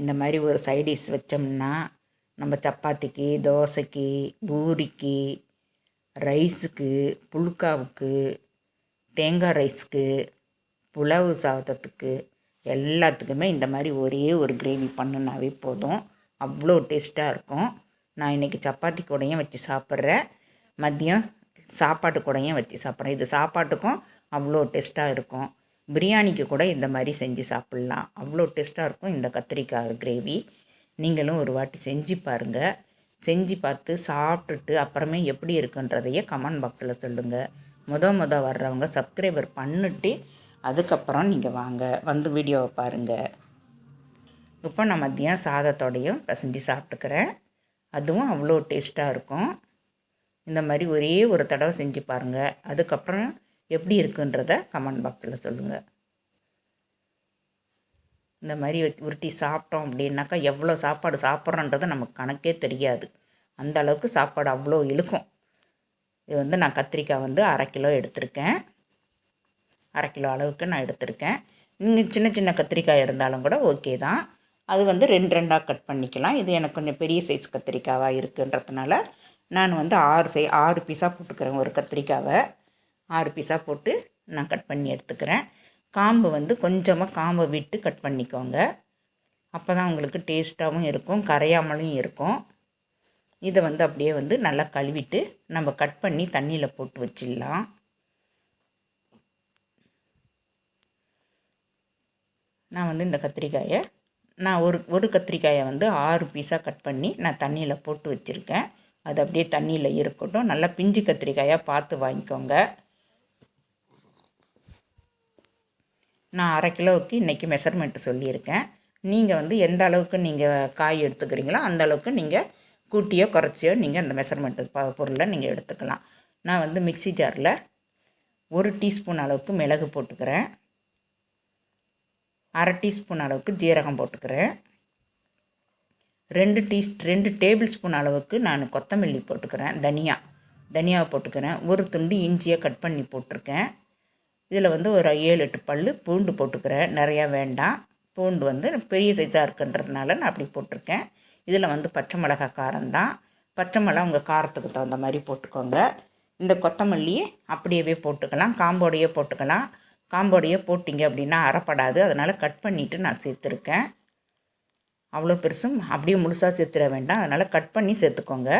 இந்த மாதிரி ஒரு சைடிஷ் வச்சோம்னா நம்ம சப்பாத்திக்கு தோசைக்கு பூரிக்கு ரைஸுக்கு புழுக்காவுக்கு தேங்காய் ரைஸ்க்கு புலவு சாதத்துக்கு எல்லாத்துக்குமே இந்த மாதிரி ஒரே ஒரு கிரேவி பண்ணுனாவே போதும். அவ்வளோ டேஸ்ட்டாக இருக்கும். நான் இன்றைக்கி சப்பாத்தி கூடையும் வச்சு சாப்பிட்றேன். மதியம் சாப்பாட்டு கூடையும் வச்சு சாப்பிட்றேன். இது சாப்பாட்டுக்கும் அவ்வளோ டேஸ்ட்டாக இருக்கும். பிரியாணிக்கு கூட இந்த மாதிரி செஞ்சு சாப்பிட்லாம். அவ்வளோ டேஸ்ட்டாக இருக்கும் இந்த கத்திரிக்காய் கிரேவி. நீங்களும் ஒரு வாட்டி செஞ்சு பாருங்கள் செஞ்சு பார்த்து சாப்பிட்டுட்டு அப்புறமே எப்படி இருக்குன்றதையே கமெண்ட் பாக்ஸில் சொல்லுங்கள் முத முத வர்றவங்க சப்ஸ்கிரைபர் பண்ணிட்டு அதுக்கப்புறம் நீங்கள் வாங்க. வந்து வீடியோவை பாருங்கள் இப்போ நான் மதியம் சாதத்தோடையும் பசஞ்சு சாப்பிட்டுக்கிறேன். அதுவும் அவ்வளோ டேஸ்ட்டாக இருக்கும். இந்த மாதிரி ஒரே ஒரு தடவை செஞ்சு பாருங்கள் அதுக்கப்புறம் எப்படி இருக்குன்றத கமெண்ட் பாக்ஸில் சொல்லுங்கள் இந்த மாதிரி உருட்டி சாப்பிட்டோம் அப்படின்னாக்கா எவ்வளோ சாப்பாடு சாப்பிட்றோன்றது நமக்கு கணக்கே தெரியாது. அந்த அளவுக்கு சாப்பாடு அவ்வளோ இழுக்கும். இது வந்து நான் கத்திரிக்காய் வந்து அரை கிலோ எடுத்திருக்கேன். அரை கிலோ அளவுக்கு நான் எடுத்திருக்கேன். நீங்கள் சின்ன சின்ன கத்திரிக்காய் இருந்தாலும் கூட ஓகே தான். அது வந்து ரெண்டு ரெண்டாக கட் பண்ணிக்கலாம். இது எனக்கு கொஞ்சம் பெரிய சைஸ் கத்திரிக்காவாக இருக்குன்றதுனால நான் வந்து ஆறு சை ஆறு பீஸாக போட்டுக்கிறேன் ஒரு கத்திரிக்காவை. ஆறு பீஸாக போட்டு நான் கட் பண்ணி எடுத்துக்கிறேன். காம்பு வந்து கொஞ்சமாக காம்பை விட்டு கட் பண்ணிக்கோங்க. அப்போ தான் உங்களுக்கு டேஸ்ட்டாகவும் இருக்கும் கரையாமலும் இருக்கும். இதை வந்து அப்படியே வந்து நல்லா கழுவிட்டு நம்ம கட் பண்ணி தண்ணியில் போட்டு வச்சிடலாம். நான் வந்து இந்த கத்திரிக்காயை நான் ஒரு ஒரு கத்திரிக்காயை வந்து ஆறு பீஸாக கட் பண்ணி நான் தண்ணியில் போட்டு வச்சுருக்கேன். அது அப்படியே தண்ணியில் இருக்கட்டும். நல்லா பிஞ்சு கத்திரிக்காயாக பார்த்து வாங்கிக்கோங்க. நான் அரை கிலோவுக்கு இன்றைக்கி மெஷர்மெண்ட்டு சொல்லியிருக்கேன். நீங்கள் வந்து எந்த அளவுக்கு நீங்கள் காய் எடுத்துக்கிறீங்களோ அந்த அளவுக்கு நீங்கள் கூட்டியோ குறைச்சியோ நீங்கள் அந்த மெஷர்மெண்ட்டு ப பொருளை நீங்கள் எடுத்துக்கலாம். நான் வந்து மிக்சி ஜாரில் ஒரு டீஸ்பூன் அளவுக்கு மிளகு போட்டுக்கிறேன். அரை டீஸ்பூன் அளவுக்கு ஜீரகம் போட்டுக்கிறேன். ரெண்டு டீ ரெண்டு டேபிள் ஸ்பூன் அளவுக்கு நான் கொத்தமல்லி போட்டுக்கிறேன் தனியா. தனியாவை போட்டுக்கிறேன். ஒரு துண்டு இஞ்சியை கட் பண்ணி போட்டிருக்கேன். இதில் வந்து ஒரு ஏழு எட்டு பல் பூண்டு போட்டுக்கிறேன். நிறையா வேண்டாம். பூண்டு வந்து பெரிய சைஸாக இருக்குன்றதுனால நான் அப்படி போட்டிருக்கேன். இதில் வந்து பச்சை மிளகா காரம்தான் பச்சை மிளகா உங்கள் காரத்துக்கு தகுந்த மாதிரி போட்டுக்கோங்க. இந்த கொத்தமல்லியை அப்படியே போட்டுக்கலாம். காம்போடையே போட்டுக்கலாம். காம்போடையே போட்டிங்க அப்படின்னா அறப்படாது. அதனால் கட் பண்ணிவிட்டு நான் சேர்த்துருக்கேன். அவ்வளோ பெருசும் அப்படியே முழுசாக சேர்த்துட வேண்டாம். அதனால் கட் பண்ணி சேர்த்துக்கோங்க.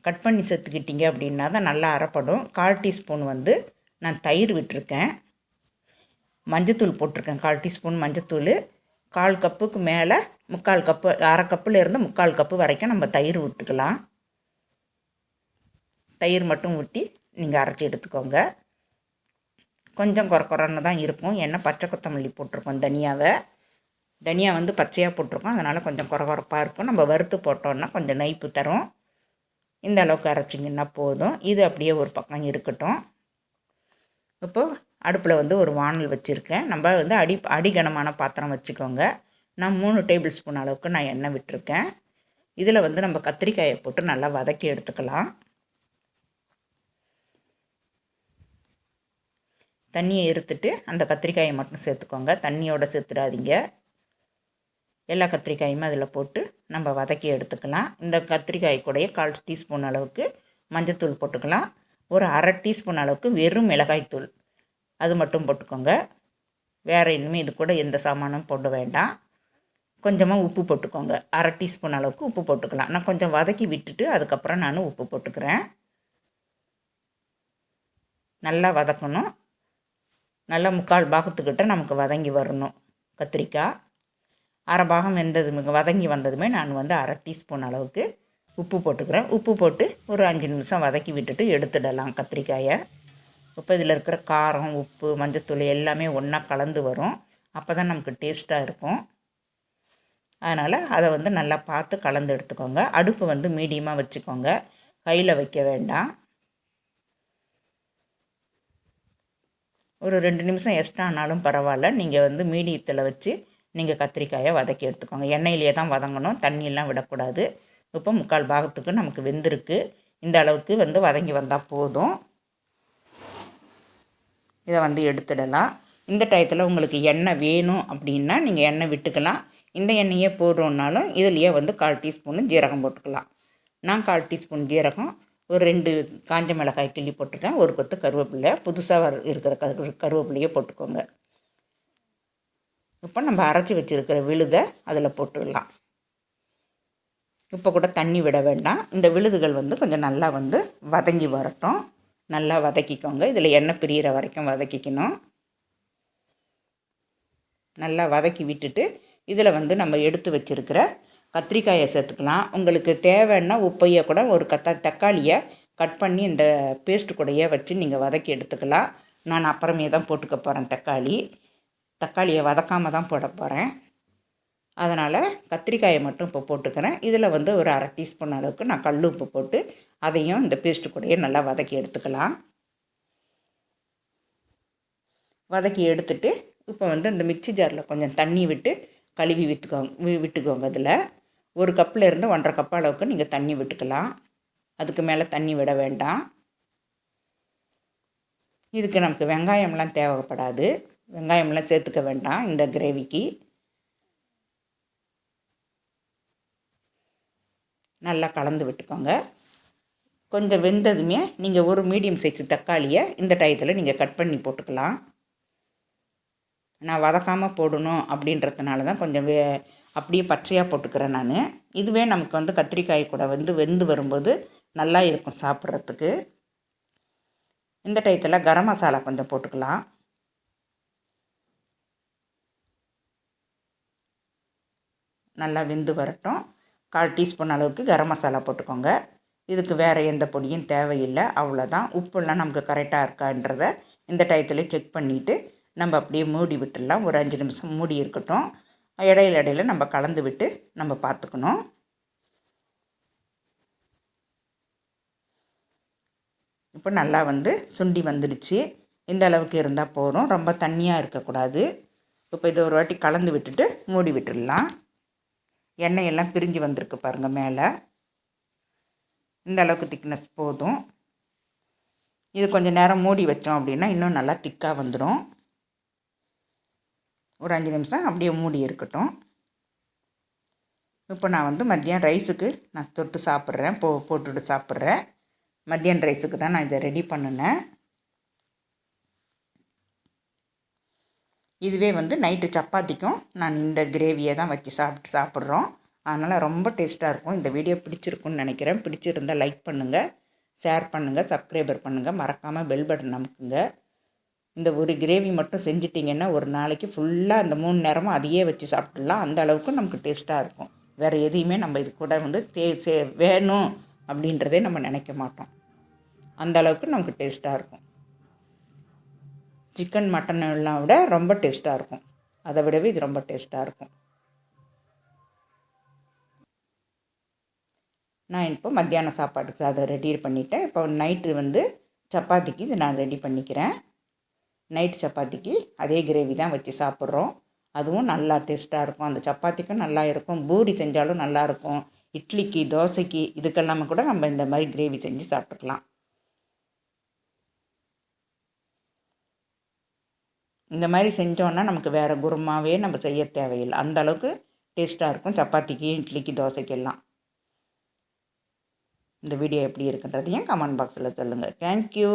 கட் பண்ணி சேர்த்துக்கிட்டிங்க அப்படின்னா தான் நல்லா அறப்படும். கால் டீஸ்பூன் வந்து நான் தயிர் விட்டுருக்கேன். மஞ்சத்தூள் போட்டிருக்கேன். கால் டீஸ்பூன் மஞ்சத்தூள். கால் கப்புக்கு மேலே முக்கால் கப்பு அரை கப்புலேருந்து முக்கால் கப்பு வரைக்கும் நம்ம தயிர் விட்டுக்கலாம். தயிர் மட்டும் ஊற்றி நீங்கள் அரைச்சி எடுத்துக்கோங்க. கொஞ்சம் குறை குறைன்னு தான் இருக்கும். ஏன்னா பச்சை கொத்தமல்லி போட்டிருக்கோம் தனியாவை. தனியா வந்து பச்சையாக போட்டிருக்கோம். அதனால் கொஞ்சம் குறகுறப்பாக இருக்கும். நம்ம வறுத்து போட்டோன்னா கொஞ்சம் நைப்பு தரும். இந்த அளவுக்கு அரைச்சிங்கன்னா போதும். இது அப்படியே ஒரு பக்கம் இருக்கட்டும். இப்போது அடுப்பில் வந்து ஒரு வானல் வச்சுருக்கேன் நம்ம வந்து அடி அடிகனமான பாத்திரம் வச்சுக்கோங்க. நான் மூணு டேபிள் ஸ்பூன் அளவுக்கு நான் எண்ணெய் விட்டுருக்கேன். இதில் வந்து நம்ம கத்திரிக்காயை போட்டு நல்லா வதக்கி எடுத்துக்கலாம். தண்ணியை எடுத்துட்டு அந்த கத்திரிக்காயை மட்டும் சேர்த்துக்கோங்க. தண்ணியோடு சேர்த்துடாதீங்க. எல்லா கத்திரிக்காயுமே அதில் போட்டு நம்ம வதக்கி எடுத்துக்கலாம். இந்த கத்திரிக்காய் கூடயே கால் டீஸ்பூன் அளவுக்கு மஞ்சத்தூள் போட்டுக்கலாம். ஒரு அரை டீஸ்பூன் அளவுக்கு வெறும் மிளகாய்த்தூள் அது மட்டும் போட்டுக்கோங்க. வேறு இனிமேல் இது கூட எந்த சாமானும் போட வேண்டாம். கொஞ்சமாக உப்பு போட்டுக்கோங்க. அரை டீஸ்பூன் அளவுக்கு உப்பு போட்டுக்கலாம். நான் கொஞ்சம் வதக்கி விட்டுட்டு அதுக்கப்புறம் நான் உப்பு போட்டுக்கிறேன். நல்லா வதக்கணும். நல்லா முக்கால் பாகத்துக்கிட்ட நமக்கு வதங்கி வரணும் கத்திரிக்காய். அரை பாகம் வெந்தது வதங்கி வந்ததுமே நான் வந்து அரை டீஸ்பூன் அளவுக்கு உப்பு போட்டுக்கிறேன். உப்பு போட்டு ஒரு அஞ்சு நிமிஷம் வதக்கி விட்டுட்டு எடுத்துடலாம் கத்திரிக்காயை. இப்போ இதில் இருக்கிற காரம் உப்பு மஞ்சத்தூள் எல்லாமே ஒன்றா கலந்து வரும். அப்போ தான் நமக்கு டேஸ்ட்டாக இருக்கும். அதனால் அதை வந்து நல்லா பார்த்து கலந்து எடுத்துக்கோங்க. அடுப்பு வந்து மீடியமாக வச்சுக்கோங்க. கையில் வைக்க வேண்டாம். ஒரு ரெண்டு நிமிஷம் எக்ஸ்ட்ரா ஆனாலும் பரவாயில்ல. நீங்கள் வந்து மீடியத்தில் வச்சு நீங்கள் கத்திரிக்காயை வதக்கி எடுத்துக்கோங்க. எண்ணெயிலே தான் வதங்கணும். தண்ணியெல்லாம் விடக்கூடாது. இப்போ முக்கால் பாகத்துக்கு நமக்கு வெந்திருக்கு. இந்த அளவுக்கு வந்து வதங்கி வந்தால் போதும். இதை வந்து எடுத்துடலாம். இந்த டயத்தில் உங்களுக்கு எண்ணெய் வேணும் அப்படின்னா நீங்கள் எண்ணெய் விட்டுக்கலாம். இந்த எண்ணெயே போடுறோன்னாலும் இதுலேயே வந்து கால் டீஸ்பூனு ஜீரகம் போட்டுக்கலாம். நான் கால் டீஸ்பூன் ஜீரகம் ஒரு ரெண்டு காஞ்ச மிளகாய் கிள்ளி போட்டிருக்கேன். ஒரு கொத்து கருவேப்பில்லை புதுசாக இருக்கிற கரு கருவேப்பிலையே போட்டுக்கோங்க. இப்போ நம்ம அரைச்சி வச்சுருக்கிற விழுதை அதில் போட்டுடலாம். இப்போ கூட தண்ணி விட வேண்டாம். இந்த விழுதுகள் வந்து கொஞ்சம் நல்லா வந்து வதங்கி வரட்டும். நல்லா வதக்கிக்கோங்க. இதில் எண்ணெய் பிரியிற வரைக்கும் வதக்கிக்கணும். நல்லா வதக்கி விட்டுட்டு இதில் வந்து நம்ம எடுத்து வச்சுருக்கிற கத்திரிக்காயை சேர்த்துக்கலாம். உங்களுக்கு தேவைன்னா உப்பையை கூட ஒரு கத்த தக்காளியை கட் பண்ணி இந்த பேஸ்ட்டு கூடையே வச்சு நீங்கள் வதக்கி எடுத்துக்கலாம். நான் அப்புறமே தான் போட்டுக்க போகிறேன் தக்காளி. தக்காளியை வதக்காமல் தான் போட போகிறேன் அதனால் கத்திரிக்காயை மட்டும் இப்போ போட்டுக்கிறேன். இதில் வந்து ஒரு அரை டீஸ்பூன் அளவுக்கு நான் கல் உப்பு போட்டு அதையும் இந்த பேஸ்ட்டு கூடயே நல்லா வதக்கி எடுத்துக்கலாம். வதக்கி எடுத்துட்டு இப்போ வந்து இந்த மிக்சி ஜாரில் கொஞ்சம் தண்ணி விட்டு கழுவி விட்டுக்கோங்க விட்டுக்கோங்க அதில் ஒரு கப்பில் இருந்து ஒன்றரை கப் அளவுக்கு நீங்கள் தண்ணி விட்டுக்கலாம். அதுக்கு மேலே தண்ணி விட வேண்டாம். இதுக்கு நமக்கு வெங்காயம்லாம் தேவைப்படாது. வெங்காயம்லாம் சேர்த்துக்க வேண்டாம் இந்த கிரேவிக்கு நல்லா கலந்து விட்டுக்கோங்க. கொஞ்சம் வெந்ததுமே நீங்கள் ஒரு மீடியம் சைஸ் தக்காளியை இந்த டயத்தில் நீங்கள் கட் பண்ணி போட்டுக்கலாம். நான் வதக்காமல் போடணும் அப்படின்றதுனால தான் கொஞ்சம் வே அப்படியே பச்சையாக போட்டுக்கிறேன் நான். இதுவே நமக்கு வந்து கத்திரிக்காய் கூட வந்து வெந்து வரும்போது நல்லா இருக்கும் சாப்பிட்றதுக்கு. இந்த டயத்தில் கரம் மசாலா கொஞ்சம் போட்டுக்கலாம். நல்லா வெந்து வரட்டும். கால் டீஸ்பூன் அளவுக்கு கரம் மசாலா போட்டுக்கோங்க. இதுக்கு வேறு எந்த பொடியும் தேவையில்லை. அவ்வளோதான் உப்புலாம் நமக்கு கரெக்டாக இருக்கான்றத இந்த டயத்தில் செக் பண்ணிவிட்டு நம்ம அப்படியே மூடி விட்டுடலாம். ஒரு அஞ்சு நிமிஷம் மூடி இருக்கட்டும். இடையில இடையில நம்ம கலந்து விட்டு நம்ம பார்த்துக்கணும். இப்போ நல்லா வந்து சுண்டி வந்துடுச்சு. இந்த அளவுக்கு இருந்தால் போதும். ரொம்ப தண்ணியாக இருக்கக்கூடாது. இப்போ இதை ஒரு வாட்டி கலந்து விட்டுட்டு மூடி விட்டுடலாம். எண்ணெய் எல்லாம் பிரிஞ்சு வந்திருக்கு பாருங்கள் மேலே. இந்த அளவுக்கு திக்னஸ் போதும். இது கொஞ்சம் நேரம் மூடி வச்சோம் அப்படின்னா இன்னும் நல்லா திக்காக வந்துடும் ஒரு அஞ்சு நிமிஷம் அப்படியே மூடி இருக்கட்டும். இப்போ நான் வந்து மதியம் ரைஸுக்கு நான் தொட்டு சாப்பிட்றேன் போ போட்டுட்டு சாப்பிட்றேன். மதியம் ரைஸுக்கு தான் நான் இதை ரெடி பண்ணினேன். இதுவே வந்து நைட்டு சப்பாத்திக்கும் நான் இந்த கிரேவியை தான் வச்சு சாப்பிட்டு சாப்பிட்றோம். அதனால் ரொம்ப டேஸ்ட்டாக இருக்கும். இந்த வீடியோ பிடிச்சிருக்குன்னு நினைக்கிறேன். பிடிச்சிருந்தால் லைக் பண்ணுங்கள் ஷேர் பண்ணுங்கள் சப்ஸ்கிரைபர் பண்ணுங்கள் மறக்காமல் பெல் பட்டன் அமுக்குங்க. இந்த ஒரு கிரேவி மட்டும் செஞ்சிட்டிங்கன்னா ஒரு நாளைக்கு ஃபுல்லாக அந்த மூணு நேரமும் அதையே வச்சு சாப்பிட்லாம் அந்த அளவுக்கு நமக்கு டேஸ்ட்டாக இருக்கும். வேறு எதையுமே நம்ம இது கூட வந்து தே சே வேணும் அப்படின்றதே நம்ம நினைக்க மாட்டோம். அந்த அளவுக்கு நமக்கு டேஸ்ட்டாக இருக்கும். சிக்கன் மட்டன் எல்லாம் விட ரொம்ப டேஸ்ட்டாக இருக்கும். அதை விடவே இது ரொம்ப டேஸ்ட்டாக இருக்கும். நான் இப்போ மத்தியான சாப்பாட்டுக்கு அதை ரெடி பண்ணிவிட்டேன் இப்போ நைட்டு வந்து சப்பாத்திக்கு இது நான் ரெடி பண்ணிக்கிறேன். நைட் சப்பாத்திக்கு அதே கிரேவி தான் வச்சு சாப்பிட்றோம். அதுவும் நல்லா டேஸ்ட்டாக இருக்கும். அந்த சப்பாத்திக்கும் நல்லா இருக்கும். பூரி செஞ்சாலும் நல்லாயிருக்கும் இட்லிக்கு தோசைக்கு இதுக்கெல்லாமே கூட நம்ம இந்த மாதிரி கிரேவி செஞ்சு சாப்பிட்டுக்கலாம். இந்த மாதிரி செஞ்சோன்னா நமக்கு வேறு குருமாவே நம்ம செய்ய தேவையில்லை. அந்த அளவுக்கு டேஸ்ட்டாக இருக்கும். சப்பாத்திக்கு இட்லிக்கு தோசைக்கெல்லாம். இந்த வீடியோ எப்படி இருக்குன்றதையும் கமெண்ட் பாக்ஸில் சொல்லுங்கள் தேங்க்யூ